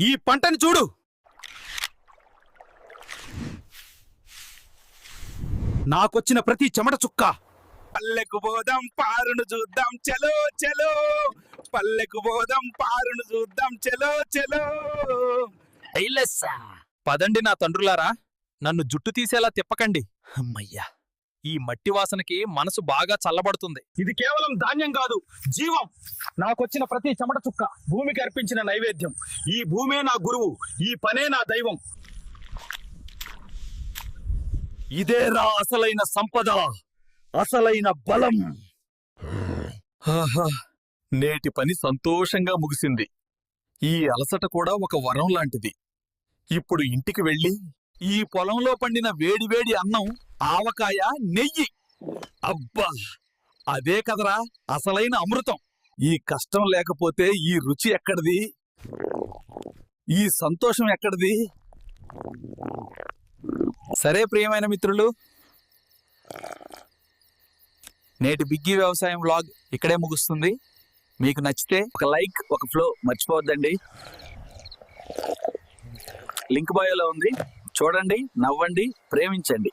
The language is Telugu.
ఈ పంటని చూడు. నాకొచ్చిన ప్రతి చెమట చుక్క. పల్లెకు పోదాం పారును చూద్దాం చలో చలో. పల్లెకు పోదాం పారును చూద్దాం చలో చలో. పదండి నా తండ్రులారా నన్ను జుట్టు తీసేలా తిప్పకండి. అమ్మయ్యా. ఈ మట్టి వాసనకి మనసు బాగా చల్లబడుతుంది. ఇది కేవలం ధాన్యం కాదు జీవం. నాకొచ్చిన ప్రతి చెమట చుక్క భూమికి అర్పించిన నైవేద్యం. ఈ భూమే నా గురువు ఈ పనే నా దైవం. ఇదేరా అసలైన సంపద అసలైన బలం. నేటి పని సంతోషంగా ముగిసింది. ఈ అలసట కూడా ఒక వరం లాంటిది. ఇప్పుడు ఇంటికి వెళ్ళి ఈ పొలంలో పండిన వేడివేడి అన్నం ఆవకాయ నెయ్యి. అబ్బా! అదే కదరా అసలైన అమృతం. ఈ కష్టం లేకపోతే ఈ రుచి ఎక్కడిది? ఈ సంతోషం ఎక్కడిది? సరే ప్రియమైన మిత్రులు. నేటి బిగ్గీ వ్యవసాయం వ్లాగ్ ఇక్కడే ముగుస్తుంది. మీకు నచ్చితే ఒక లైక్ ఒక ఫ్లో మర్చిపోవద్దండి. లింక్ బయోలో ఉంది. చూడండి నవ్వండి ప్రేమించండి.